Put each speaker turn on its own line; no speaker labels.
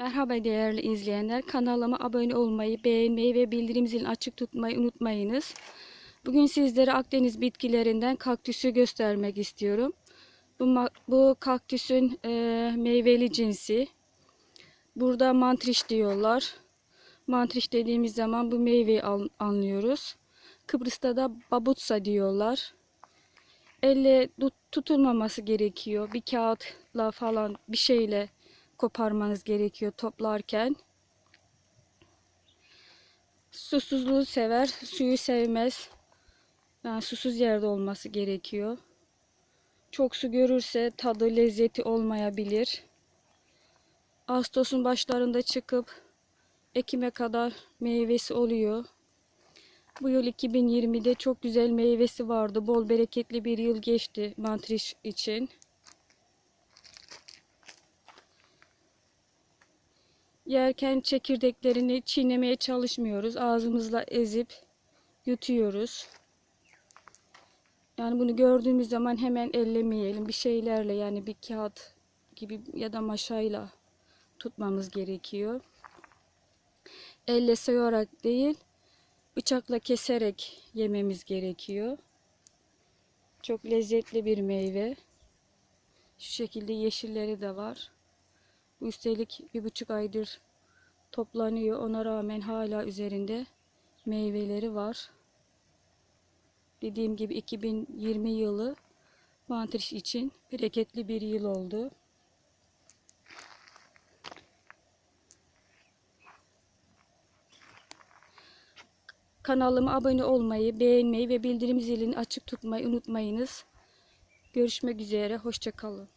Merhaba değerli izleyenler. Kanalıma abone olmayı, beğenmeyi ve bildirim zilini açık tutmayı unutmayınız. Bugün sizlere Akdeniz bitkilerinden kaktüsü göstermek istiyorum. Bu, bu kaktüsün e, meyveli cinsi. Burada mantriş diyorlar. Mantriş dediğimiz zaman bu meyveyi anlıyoruz. Kıbrıs'ta da babutsa diyorlar. Elle tut- tutulmaması gerekiyor. Bir kağıtla falan bir şeyle koparmanız gerekiyor toplarken. Susuzluğu sever, suyu sevmez. Yani susuz yerde olması gerekiyor. Çok su görürse tadı, lezzeti olmayabilir. Ağustos'un başlarında çıkıp Ekim'e kadar meyvesi oluyor. Bu yıl 2020'de çok güzel meyvesi vardı. Bol bereketli bir yıl geçti mantriş için. Yerken çekirdeklerini çiğnemeye çalışmıyoruz. Ağzımızla ezip yutuyoruz. Yani bunu gördüğümüz zaman hemen ellemeyelim. Bir şeylerle yani bir kağıt gibi ya da maşayla tutmamız gerekiyor. Elle soyarak değil, bıçakla keserek yememiz gerekiyor. Çok lezzetli bir meyve. Şu şekilde yeşilleri de var. Üstelik bir buçuk aydır toplanıyor. Ona rağmen hala üzerinde meyveleri var. Dediğim gibi 2020 yılı mantriş için bereketli bir yıl oldu. Kanalıma abone olmayı, beğenmeyi ve bildirim zilini açık tutmayı unutmayınız. Görüşmek üzere, hoşçakalın.